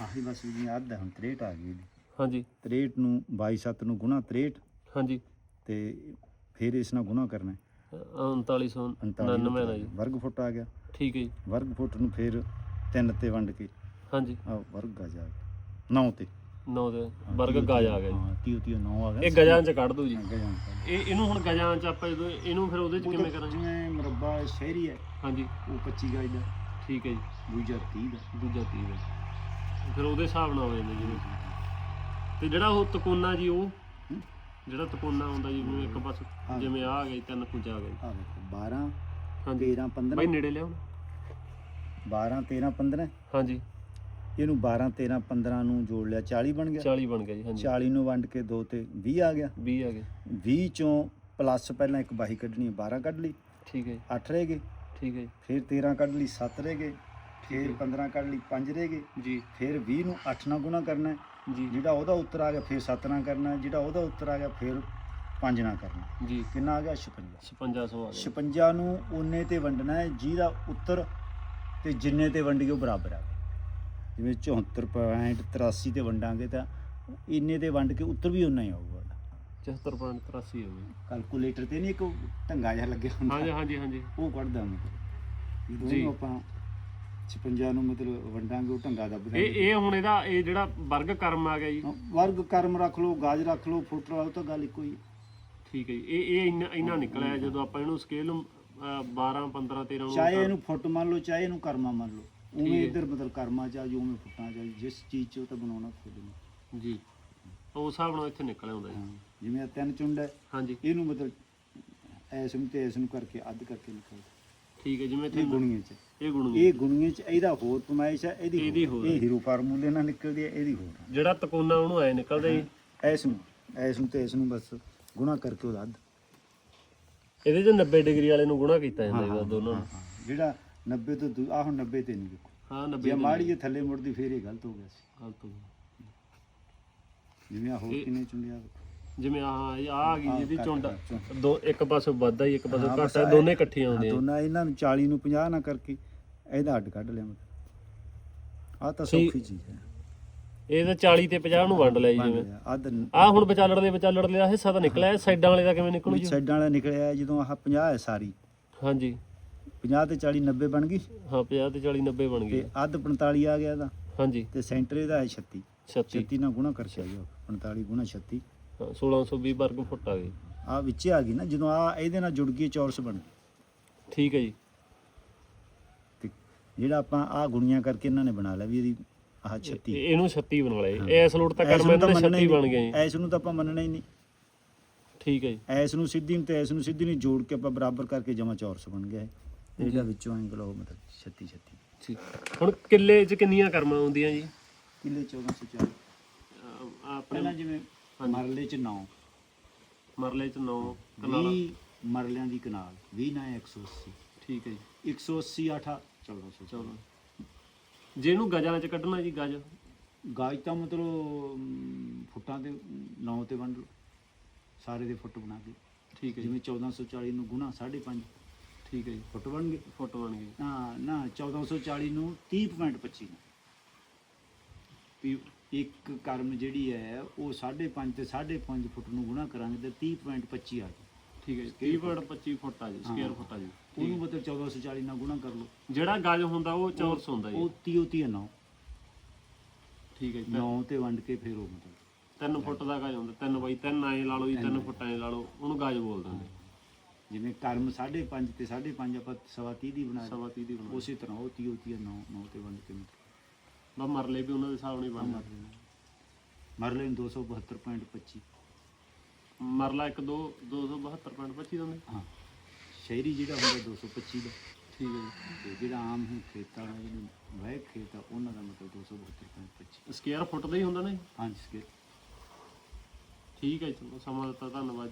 ਆਹੀ ਬਸ ਜੀ ਹੈ ਹੁਣ 63 ਆ ਗਈ ਇਹਦੀ। ਹਾਂਜੀ। 63 ਨੂੰ 22 7 ਨੂੰ ਗੁਣਾ 63 ਹਾਂਜੀ। ਤੇ ਫਿਰ ਇਸ ਨਾਲ ਗੁਣਾ ਕਰਨਾ। ਹੈ। 3999 ਦਾ ਜੀ। ਵਰਗ ਫੁੱਟ ਆ ਗਿਆ। ਠੀਕ ਹੈ ਜੀ। ਵਰਗ ਫੁੱਟ ਨੂੰ ਫਿਰ ਤਿੰਨ ਤੇ ਵੰਡ ਕੇ। ਹਾਂਜੀ। ਆ ਵਰਗ ਆ ਜਾ। 9 ਤੇ। 9 ਦੇ ਵਰਗ ਗਜ ਆ ਗਿਆ ਹਾਂ 30 30 9 ਆ ਗਿਆ ਇਹ ਗਜਾਂ ਚ ਕੱਢ ਦੋ ਜੀ। ਹਾਂ, ਗਜਾਂ। ਇਹ ਇਹਨੂੰ ਹੁਣ ਗਜਾਂ ਚ ਆਪਾਂ ਜਦੋਂ ਇਹਨੂੰ ਫਿਰ ਉਹਦੇ ਚ ਉਹ ਕਿਵੇਂ ਕਰਾਂਗੇ? ਜਿਵੇਂ ਮਰਬਾ ਸ਼ਹਿਰੀ ਹੈ ਹਾਂਜੀ। ਉਹ 25 ਗਜ ਦਾ। ਠੀਕ ਹੈ ਜੀ। ਦੂਜਾ 30 ਦਾ। ਦੂਜਾ 30 ਦਾ। ਫਿਰ ਉਹਦੇ ਹਿਸਾਬ ਨਾਲ ਹੋ ਜਾਂਦਾ ਜੀ। ਤੇ ਜਿਹੜਾ ਉਹ ਤਕੋਨਾ ਜੀ ਉਹ? ਜਿਹੜਾ ਤਕੋਨਾ ਹੁੰਦਾ ਜੀ ਜਿਵੇਂ ਇੱਕ ਹਾਂ। ਜਿਵੇਂ ਆ ਗਈ ਤਿੰਨ ਕੁੰਜਾ ਆ ਗਈ ਵੇਖੋ 12 ਹਾਂਜੀ। 13 15 ਬਾਈ ਨੇੜੇ ਲਿਆਓ 12 13 15 ਹਾਂਜੀ। ਇਹਨੂੰ 12 13 15 ਨੂੰ ਜੋੜ ਲਿਆ 40 ਬਣ ਗਿਆ। 40 ਬਣ ਗਿਆ ਜੀ ਹਾਂਜੀ। 40 ਨੂੰ ਵੰਡ ਕੇ 2 ਤੇ 20 ਆ ਗਿਆ। 20 ਆ ਗਏ। 20 ਚੋਂ ਪਲੱਸ ਪਹਿਲਾਂ ਇੱਕ ਬਾਹੀ ਕੱਢਣੀ ਹੈ 12 ਕੱਢ ਲਈ। ਠੀਕ ਹੈ ਜੀ। 8 ਰਹਿ ਗਏ। ਠੀਕ ਹੈ ਜੀ, ਫਿਰ 13 ਕੱਢ ਲਈ 7 ਰਹਿ ਗਏ। ਫਿਰ 15 ਕੱਢ ਲਈ 5 ਰਹਿ ਗਏ। ਜੀ। ਫਿਰ 20 ਨੂੰ 8 ਨਾਲ ਗੁਣਾ ਕਰਨਾ। ਜੀ। ਜਿਹੜਾ ਉਹਦਾ ਉੱਤਰ ਆ ਗਿਆ ਫਿਰ 7 ਨਾਲ ਕਰਨਾ। ਜਿਹੜਾ ਉਹਦਾ ਉੱਤਰ ਆ ਗਿਆ ਫਿਰ 5 ਨਾਲ ਕਰਨਾ। ਜੀ। ਕਿੰਨਾ ਆ ਗਿਆ? 56 5500 ਆ ਗਿਆ। 56 ਨੂੰ ਉਹਨੇ ਤੇ ਵੰਡਣਾ ਹੈ ਜਿਹਦਾ ਉੱਤਰ ਤੇ ਜਿੰਨੇ ਤੇ ਵੰਡੀਏ ਉਹ ਬਰਾਬਰ ਆ ਜਿਵੇਂ 74.83 ਤੇ ਵੰਡਾਂਗੇ ਤਾਂ ਇੰਨੇ ਤੇ ਵੰਡ ਕੇ ਉੱਤਰ ਵੀ ਉਨਾ ਹੀ ਆਊਗਾ। 74.83 ਹੋ ਗਈ। ਕੈਲਕੂਲੇਟਰ ਤੇ ਨਹੀਂ ਇੱਕ ਢੰਗਾ ਜਿਹਾ ਲੱਗਿਆ ਹੁੰਦਾ? ਹਾਂਜੀ ਹਾਂਜੀ ਹਾਂਜੀ। ਉਹ ਕੱਢਦਾ ਮਤਲਬ ਜਦੋਂ ਆਪਾਂ 56 ਨੂੰ ਮਤਲਬ ਵੰਡਾਂਗੇ ਉਹ ਢੰਗਾ ਦੱਬਦਾ ਇਹ ਇਹ ਹੁਣ ਇਹਦਾ ਇਹ ਜਿਹੜਾ ਵਰਗ ਕਰਮ ਆ ਗਿਆ ਜੀ। ਵਰਗ ਕਰਮ ਰੱਖ ਲਓ ਗਾਜ ਰੱਖ ਲਓ ਫੁੱਟ ਲਾ ਲਓ ਤਾਂ ਗੱਲ ਇੱਕੋ ਹੀ। ਠੀਕ ਹੈ ਜੀ। ਇਹ ਇਹ ਇੰਨਾ ਇੰਨਾ ਨਿਕਲਿਆ ਜਦੋਂ ਆਪਾਂ ਇਹਨੂੰ ਸਕੇਲ 12 15 13 ਨੂੰ ਚਾਹੇ ਇਹਨੂੰ ਫੁੱਟ ਮੰਨ ਲਓ ਚਾਹੇ ਇਹਨੂੰ ਕਰਮਾ ਮੰਨ ਲਓ। ਉਵੇਂ। ਇੱਧਰ ਮਤਲਬ ਕਰਮਾ ਚਾ ਜੋ ਉਵੇਂ ਫੁੱਟਾਂ ਚਾ ਜਿਸ ਚੀਜ਼ ਚ ਉਹ ਤਾਂ ਬਣਾਉਣਾ ਖੁਦ ਨੂੰ। ਜੀ। ਉਸ ਹਿਸਾਬ ਨਾਲ ਇੱਥੇ ਨਿਕਲਿਆ ਹੁੰਦਾ ਜੀ। ਹਾਂ, ਜਿਵੇਂ ਆਹ ਤਿੰਨ ਚੁੰਡ ਹੈ ਹਾਂਜੀ। ਇਹਨੂੰ ਮਤਲਬ ਐਸ ਨੂੰ ਤੇ ਐਸ ਨੂੰ ਕਰਕੇ ਅੱਧ ਕਰਕੇ ਨਿਕਲਦਾ ਠੀਕ ਹੈ ਜਿਵੇਂ ਇੱਥੇ ਇਹ ਗੁਣੀਏ ਚ। ਇਹ ਗੁਣ ਇਹ ਗੁਣੀਏ ਚ ਇਹਦਾ ਹੋਰ ਪਮਾਇਸ਼ ਹੈ ਇਹਦੀ ਇਹਦੀ ਹੋਰ। ਇਹ ਹੀਰੋ ਫਾਰਮੂਲੇ ਨਾਲ ਨਿਕਲਦੀ ਹੈ ਇਹਦੀ ਹੋਰ ਜਿਹੜਾ ਤਕੋਨਾ ਉਹਨੂੰ ਐ ਨਿਕਲਦਾ ਜੀ। ਐਸ ਨੂੰ ਐਸ ਨੂੰ ਤੇ ਐਸ ਨੂੰ ਬਸ ਗੁਣਾ ਕਰਕੇ ਉਹਦਾ ਅੱਧ। ਇਹਦੇ 'ਚ 90 ਡਿਗਰੀ ਵਾਲੇ ਨੂੰ ਗੁਣਾ ਕੀਤਾ ਜਾਂਦਾ ਹਾਂ, ਇਹਦਾ ਦੋਨਾਂ ਨੂੰ। ਜਿਹੜਾ 90 ਤੋਂ ਦੂ- ਆਹ ਹੁਣ 90 ਤੇ ਨਹੀਂ ਦੇਖੋ। ਹਾਂ 90 ਜੇ ਮਾੜੀ ਜੇ ਥੱਲੇ ਮੁੜਦੀ ਫੇਰ ਇਹ ਗਲਤ ਹੋ ਗਿਆ ਸੀ। ਗਲਤ ਹੋ ਗਈ। ਜਿਵੇਂ ਆਹ ਹੋਰ ਕਿੰਨੇ ਚੁੰਡਿਆ ਜਿਵੇਂ ਆ ਆ ਗਈ ਜਿਹਦੀ ਚੁੰਡ ਦੋ ਇੱਕ ਪਾਸੇ ਵੱਧਦਾ ਹੀ ਇੱਕ ਪਾਸੇ ਹਾਂ, ਘੱਟ ਬਸ ਹੈ ਇਹ- ਦੋਨੇ ਇਕੱਠੀਆਂ ਆਉਂਦੀਆਂ ਦੋਨਾਂ ਇਹਨਾਂ ਨੂੰ 40 ਨੂੰ 50 ਨਾ ਕਰਕੇ ਇਹਦਾ ਅੱਡ ਕੱਢ ਲਿਆ ਮਤਲਬ ਆਹ ਤਾਂ। ਸੌਖੀ ਚੀਜ਼ ਹੈ। ਇਹ ਤਾਂ 40 ਤੇ 50 ਨੂੰ ਵੰਡ ਲਿਆ ਜੀ ਜਿਵੇਂ। ਗਿਆ। ਅੱਧ ਆ ਹੁਣ ਵਿਚਾਲੜ ਦੇ ਵਿਚਾਲੜ ਦੇ ਹਿੱਸਾ ਤਾਂ ਨਿਕਲਿਆ ਸਾਈਡਾਂ ਵਾਲੇ ਦਾ ਕਿਵੇਂ ਨਿਕਲੂ ਜੀ? ਸਾਈਡਾਂ ਵਾਲਾ ਨਿਕਲਿਆ ਜਦੋਂ ਆਹ 50 ਹੈ ਸਾਰੀ। ਹਾਂਜੀ। 50 ਤੇ 40 90 ਬਣ ਗਈ ਹਾਂ 50 ਤੇ 40 90 ਬਣ ਗਈ। ਤੇ ਅੱਧ 45 ਆ ਗਿਆ ਇਹਦਾ। ਹਾਂਜੀ। ਤੇ ਸੈਂਟਰ ਇਹਦਾ ਹੈ 36 36 36 ਨਾਲ ਗੁਣਾ ਕਰ ਛਿਆ 45 ਗੁਣਾ 36 ਹਾਂ, 1620 ਵਰਗ ਫੁੱਟ ਆ ਗਈ ਆ ਵਿੱਚੇ ਆ ਗਈ ਨਾ ਜਦੋਂ ਆ ਇਹਦੇ ਨਾਲ ਜੁੜ ਗਈ ਚੌਰਸ ਬਣ ਗਈ। ਠੀਕ ਹੈ ਜੀ। ਤੇ ਜਿਹੜਾ ਆਪਾਂ ਆ ਗੁਣੀਆਂ ਕਰਕੇ ਇਹਨਾਂ ਨੇ ਬਣਾ ਲਿਆ ਵੀ ਇਹਦੀ ਆਹ 36 ਇਹ- ਇਹਨੂੰ 36 ਬਣਾ ਲਿਆ। ਜੀ ਐਸ ਲੋਟ ਤਾਂ ਐਸ ਕਰਮ ਨੂੰ ਇਹਨਾਂ ਦੇ ਮੰਨਣਾ 36 ਹੀ ਬਣ ਜੀ ਐਸ ਨੂੰ ਤਾਂ ਆਪਾਂ ਮੰਨਣਾ ਹੀ ਨਹੀਂ। ਠੀਕ ਹੈ ਜੀ। ਐਸ ਨੂੰ ਸਿੱਧੀ ਨੂੰ ਤੇ ਐਸ ਨੂੰ ਸਿੱਧੀ ਨੂੰ ਜੋੜ ਕੇ ਆਪਾਂ ਬਰਾਬਰ ਕਰਕੇ ਜਮਾ ਚੌਰਸ ਬਣ ਗਿਆ ਇਹ। ਇਹਦਾ ਵਿੱਚੋਂ ਐਂਗਲ ਉਹ ਮਤਲਬ 36 36 ਠੀਕ। ਹੁਣ ਕਿੱਲੇ 'ਚ ਕਿੰਨੀਆਂ ਕਰਮਾਂ ਆਉਂਦੀਆਂ ਜੀ? ਕਿੱਲੇ 1440 ਆਪਣੇ ਪਹਿਲਾਂ ਜਿਵੇਂ ਹਾਂਜੀ। ਮਰਲੇ ਚ 9 ਮਰਲੇ ਚ 9 ਕਨਾਲ। 20 ਮਰਲਿਆਂ ਦੀ ਕਨਾਲ। 20 ਨਾ 180 ਠੀਕ ਹੈ ਜੀ। 180 8 1400 ਚਲੋ। ਜਿਹਨੂੰ ਗਜਾਂ ਚ ਕੱਢਣਾ ਜੀ ਗਜ? ਗਾਜ ਤਾਂ ਮਤਲਬ ਅਮ, ਫੁੱਟਾਂ ਦੇ 9 ਤੇ ਵੰਡ ਲਓ। ਸਾਰੇ ਦੇ ਫੁੱਟ ਬਣਾ ਕੇ। ਠੀਕ ਹੈ ਜੀ। ਜਿਵੇਂ 1440 ਨੂੰ ਗੁਣਾ 5.5 ਠੀਕ ਹੈ ਜੀ। ਫੁੱਟ ਬਣ ਗਏ ਫੋਟੋ ਬਣ ਗਈ। ਨਾ ਨਾ 1440 ਨੂੰ 30.25 ਨੂੰ। ਵੀ ਇੱਕ ਕਰਮ ਜਿਹੜੀ ਹੈ ਉਹ 5.5 ਤੇ 5.5 ਫੁੱਟ ਨੂੰ ਗੁਣਾ ਕਰਾਂਗੇ ਤੇ 30.25 ਆ ਜਾਏ ਠੀਕ ਹੈ ਜੀ। 30.25 ਫੁੱਟ। ਆ ਜੀ ਸਕੁਅਰ ਫੁੱਟ ਆ ਜੀ ਉਹਨੂੰ ਮਤਲਬ 1440 ਨਾਲ ਗੁਣਾ ਕਰ ਲਓ। ਜਿਹੜਾ ਗਜ ਹੁੰਦਾ ਉਹ ਚੌਰਸ ਹੁੰਦਾ ਜੀ। ਉਹ 30 30 9 ਠੀਕ ਹੈ ਜੀ 9 ਤੇ ਵੰਡ ਕੇ ਫਿਰ ਉਹ ਮਤਲਬ। 3 ਫੁੱਟ ਦਾ ਗਜ ਹੁੰਦਾ 3 ਬਾਈ 3 ਐ ਲਾ ਲਓ ਜੀ 3 ਫੁੱਟ ਐ ਲਾ ਲਓ ਉਹਨੂੰ ਗਜ ਬੋਲ ਦਿੰਦੇ ਜਿਵੇਂ ਕਰਮ 5.5 ਤੇ 5.5 ਆਪਾਂ ਸਵਾ 30 ਦੀ ਬਣਾ ਸਵਾ 30 ਦੀ ਬਣਾ ਉਸੇ ਤਰ੍ਹਾਂ ਉਹ 30 30 9 9 ਤੇ ਵੰਡ ਕੇ ਬਸ ਮਰਲੇ ਵੀ ਉਹਨਾਂ ਦੇ ਹਿਸਾਬ ਨਾਲ ਹੀ ਬਣਦਾ ਮਰਲੇ ਨੂੰ। 272.25 ਮਰਲਾ 1 2 272.25 ਦਿੰਦੇ ਹਾਂ। ਸ਼ਹਿਰੀ ਜਿਹੜਾ ਹੁੰਦਾ 225 ਦਾ। ਠੀਕ ਹੈ ਤੇ ਜਿਹੜਾ ਆਮ ਹੁਣ ਖੇਤਾਂ ਦਾ ਜਿਹੜਾ ਵਹਿ ਖੇਤ ਆ ਉਹਨਾਂ ਦਾ ਮਤਲਬ 272.25 ਸਕੁਅਰ ਫੁੱਟ ਦਾ ਹੀ ਹੁੰਦਾ ਨਾ ਹਾਂਜੀ ਸਕੇਲ ਠੀਕ ਹੈ ਚਲੋ ਸਮਾਂ ਦਿੱਤਾ ਧੰਨਵਾਦ